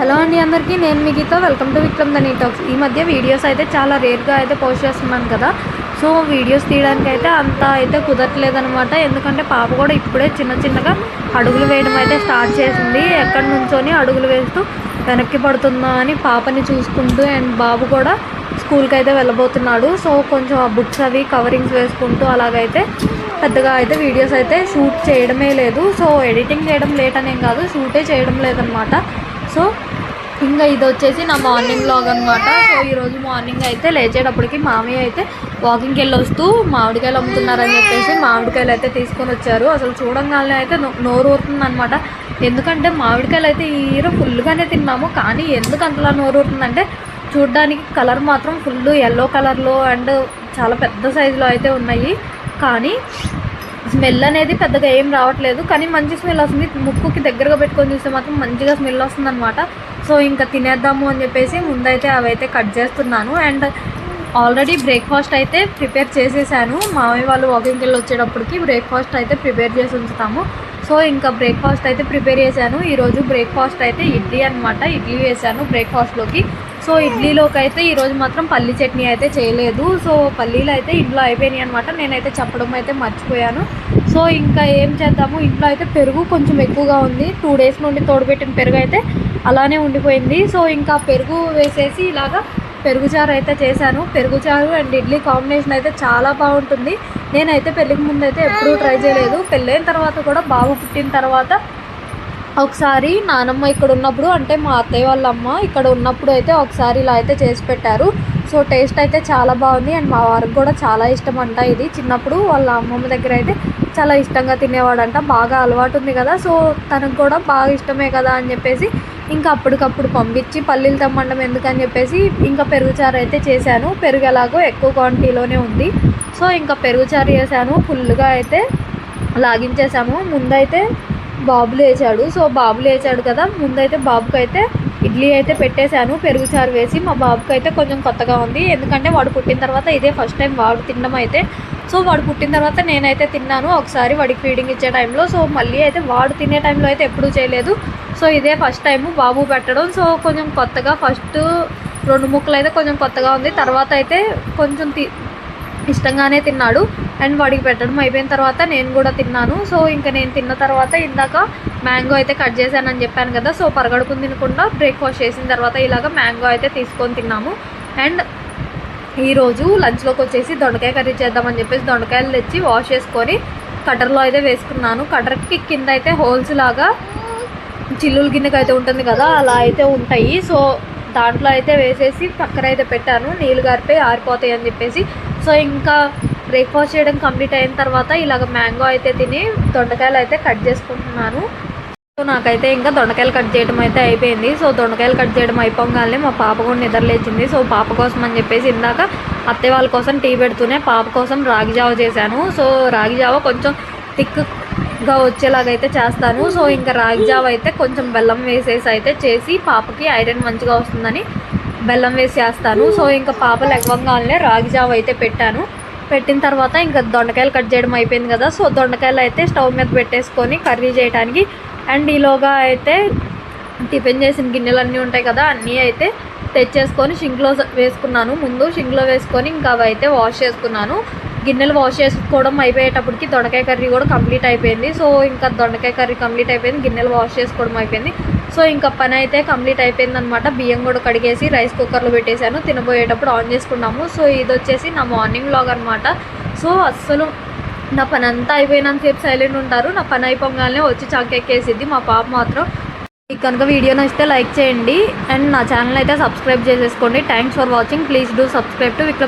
Hello అండి అందరికీ నేను మీ Geetha. Welcome to Vikram the talks ఈ మధ్య వీడియోస్ అయితే చాలా రేర్గా అయితే పోస్ట్ చేస్తున్నాను కదా. సో వీడియోస్ తీయడానికి అయితే అంత అయితే కుదరట్లేదనమాట ఎందుకంటే పాప కూడా ఇప్పుడే చిన్న చిన్నగా అడుగులు వేయడం అయితే స్టార్ట్ చేసింది. ఎక్కడి నుంచోని అడుగులు వేస్తూ వెనక్కి పడుతుందా అని పాపని చూసుకుంటూ అండ్ బాబు కూడా స్కూల్కి అయితే వెళ్ళబోతున్నాడు. సో కొంచెం ఆ బుక్స్ అవి కవరింగ్స్ వేసుకుంటూ అలాగైతే పెద్దగా అయితే వీడియోస్ అయితే షూట్ చేయడమే లేదు. సో ఎడిటింగ్ చేయడం లేట్ అనేం కాదు షూటే చేయడం లేదనమాట సో ఇంకా ఇది వచ్చేసి నా మార్నింగ్ లాగ్ అనమాట సో ఈరోజు మార్నింగ్ అయితే లేచేటప్పటికి మామయ్య అయితే వాకింగ్కి వెళ్ళి వస్తూ మామిడికాయలు అమ్ముతున్నారని చెప్పేసి మామిడికాయలు అయితే తీసుకొని వచ్చారు. అసలు చూడంగానే అయితే నోరు ఊరుతుంది అనమాట ఎందుకంటే మామిడికాయలు అయితే ఈ ఇయర్ ఫుల్గానే తిన్నాము. కానీ ఎందుకు అంతలా నోరు ఊరుతుందంటే చూడ్డానికి కలర్ మాత్రం ఫుల్ ఎల్లో కలర్లో అండ్ చాలా పెద్ద సైజులో అయితే ఉన్నాయి. కానీ స్మెల్ అనేది పెద్దగా ఏం రావట్లేదు. కానీ మంచి స్మెల్ వస్తుంది. ముక్కుకి దగ్గరగా పెట్టుకొని చూస్తే మాత్రం మంచిగా స్మెల్ వస్తుంది అనమాట సో ఇంకా తినేద్దాము అని చెప్పేసి ముందైతే అవైతే కట్ చేస్తున్నాను. అండ్ ఆల్రెడీ బ్రేక్ఫాస్ట్ అయితే ప్రిపేర్ చేసేసాను. మామయ్య వాళ్ళు వాకింగ్కి వెళ్ళి వచ్చేటప్పటికి బ్రేక్ఫాస్ట్ అయితే ప్రిపేర్ చేసి ఉంచుతాము. సో ఇంకా బ్రేక్ఫాస్ట్ అయితే ప్రిపేర్ చేశాను. ఈరోజు బ్రేక్ఫాస్ట్ అయితే ఇడ్లీ అనమాట ఇడ్లీ వేసాను బ్రేక్ఫాస్ట్లోకి సో ఇడ్లీలోకి అయితే ఈరోజు మాత్రం పల్లి చట్నీ అయితే చేయలేదు. సో పల్లీలు అయితే ఇంట్లో అయిపోయినాయి అనమాట నేనైతే చెప్పడం అయితే మర్చిపోయాను. సో ఇంకా ఏం చేద్దాము? ఇంట్లో అయితే పెరుగు కొంచెం ఎక్కువగా ఉంది. టూ డేస్ నుండి తోడుపెట్టిన పెరుగు అయితే అలానే ఉండిపోయింది. సో ఇంకా పెరుగు వేసేసి ఇలాగా పెరుగుచారు అయితే చేశాను. పెరుగుచారు అండ్ ఇడ్లీ కాంబినేషన్ అయితే చాలా బాగుంటుంది. నేనైతే పెళ్ళికి ముందు అయితే ఎప్పుడూ ట్రై చేయలేదు. పెళ్ళైన తర్వాత కూడా బాబు పుట్టిన తర్వాత ఒకసారి నానమ్మ ఇక్కడ ఉన్నప్పుడు అంటే మా అత్తయ్య వాళ్ళ అమ్మ ఇక్కడ ఉన్నప్పుడు అయితే ఒకసారి ఇలా అయితే చేసి పెట్టారు. సో టేస్ట్ అయితే చాలా బాగుంది. అండ్ మా వారికి కూడా చాలా ఇష్టం అంట ఇది. చిన్నప్పుడు వాళ్ళ అమ్మమ్మ దగ్గర అయితే చాలా ఇష్టంగా తినేవాడంట. బాగా అలవాటు ఉంది కదా. సో తనకు కూడా బాగా ఇష్టమే కదా అని చెప్పేసి ఇంకా అప్పటికప్పుడు పంపించి పల్లీలు తెమ్మండం ఎందుకని చెప్పేసి ఇంకా పెరుగుచారు అయితే చేశాను. పెరుగు ఎలాగో ఎక్కువ క్వాంటిటీలోనే ఉంది. సో ఇంకా పెరుగుచారు చేశాను. ఫుల్గా అయితే లాగించేసాము ముందైతే బాబు లేచాడు సో బాబు లేచాడు కదా. ముందైతే బాబుకి అయితే ఇడ్లీ అయితే పెట్టేశాను. పెరుగు చారు వేసి మా బాబుకి అయితే కొంచెం కొత్తగా ఉంది. ఎందుకంటే వాడు పుట్టిన తర్వాత ఇదే ఫస్ట్ టైం వాడు తినడం అయితే సో వాడు పుట్టిన తర్వాత నేనైతే తిన్నాను. ఒకసారి వాడికి ఫీడింగ్ ఇచ్చే టైంలో సో మళ్ళీ అయితే వాడు తినే టైంలో అయితే ఎప్పుడూ చేయలేదు. సో ఇదే ఫస్ట్ టైం బాబు పెట్టడం. సో కొంచెం కొత్తగా ఫస్ట్ రెండు ముక్కలు అయితే కొంచెం కొత్తగా ఉంది. తర్వాత అయితే కొంచెం తి ఇష్టంగానే తిన్నాడు. అండ్ వాడికి పెట్టడం అయిపోయిన తర్వాత నేను కూడా తిన్నాను. సో ఇంకా నేను తిన్న తర్వాత ఇందాక మ్యాంగో అయితే కట్ చేశానని చెప్పాను కదా సో పరగడుకుని తినకుండా బ్రేక్ఫాస్ట్ చేసిన తర్వాత ఇలాగ మ్యాంగో అయితే తీసుకొని తిన్నాము. అండ్ ఈరోజు లంచ్లోకి వచ్చేసి దొండకాయ కర్రీ చేద్దామని చెప్పేసి దొండకాయలు తెచ్చి వాష్ చేసుకొని కటర్లో అయితే వేసుకున్నాను. కటర్కి కింద అయితే హోల్స్ లాగా చిల్లుల గిన్నెకి అయితే ఉంటుంది కదా అలా అయితే ఉంటాయి. సో దాంట్లో అయితే వేసేసి పక్కన అయితే పెట్టాను. నీళ్ళు గారిపోయి ఆరిపోతాయి అని చెప్పేసి. సో ఇంకా బ్రేక్ఫాస్ట్ చేయడం కంప్లీట్ అయిన తర్వాత ఇలాగ మ్యాంగో అయితే తిని దొండకాయలు అయితే కట్ చేసుకుంటున్నాను. నాకైతే ఇంకా దొండకాయలు కట్ చేయడం అయితే అయిపోయింది. సో దొండకాయలు కట్ చేయడం అయిపోగానే మా పాప కూడా నిద్రలేచింది సో పాప కోసం అని చెప్పేసి ఇందాక అత్తయ్య వాళ్ళ కోసం టీ పెడుతూనే పాప కోసం రాగి జావ చేశాను. సో రాగి జావ కొంచెం థిక్గా వచ్చేలాగైతే చేస్తాను. సో ఇంకా రాగి జావ అయితే కొంచెం బెల్లం వేసేసి అయితే చేసి పాపకి ఐరన్ మంచిగా వస్తుందని బెల్లం వేసి చేస్తాను. సో ఇంకా పాప లెగవంగానే రాగి జావ అయితే పెట్టాను. పెట్టిన తర్వాత ఇంకా దొండకాయలు కట్ చేయడం అయిపోయింది కదా. సో దొండకాయలు అయితే స్టవ్ మీద పెట్టేసుకొని కర్రీ చేయడానికి అండ్ ఈలోగా అయితే టిఫిన్ చేసిన గిన్నెలు అన్నీ ఉంటాయి కదా అన్నీ అయితే తెచ్చేసుకొని షింక్లో వేసుకున్నాను. ముందు షింక్లో వేసుకొని ఇంకా అవి అయితే వాష్ చేసుకున్నాను. గిన్నెలు వాష్ చేసుకోవడం అయిపోయేటప్పటికి దొండకాయ కర్రీ కూడా కంప్లీట్ అయిపోయింది. సో ఇంకా దొండకాయ కర్రీ కంప్లీట్ అయిపోయింది. గిన్నెలు వాష్ చేసుకోవడం అయిపోయింది. సో ఇంకా పని అయితే కంప్లీట్ అయిపోయింది అనమాట బియ్యం కూడా కడిగేసి రైస్ కుక్కర్లో పెట్టేశాను. తినబోయేటప్పుడు ఆన్ చేసుకున్నాము. సో ఇది వచ్చేసి నా మార్నింగ్ లాగ్ అనమాట సో అస్సలు నా పని అంతా అయిపోయినంతసేపు సైలెంట్ ఉంటారు. నా పని అయిపోగానే వచ్చి చంకెక్కేసిద్ది. మా పాప మాత్రం మీకు కనుక వీడియో నచ్చితే లైక్ చేయండి. అండ్ నా ఛానల్ అయితే సబ్స్క్రైబ్ చేసేసుకోండి. Thanks for watching please do subscribe to Vikram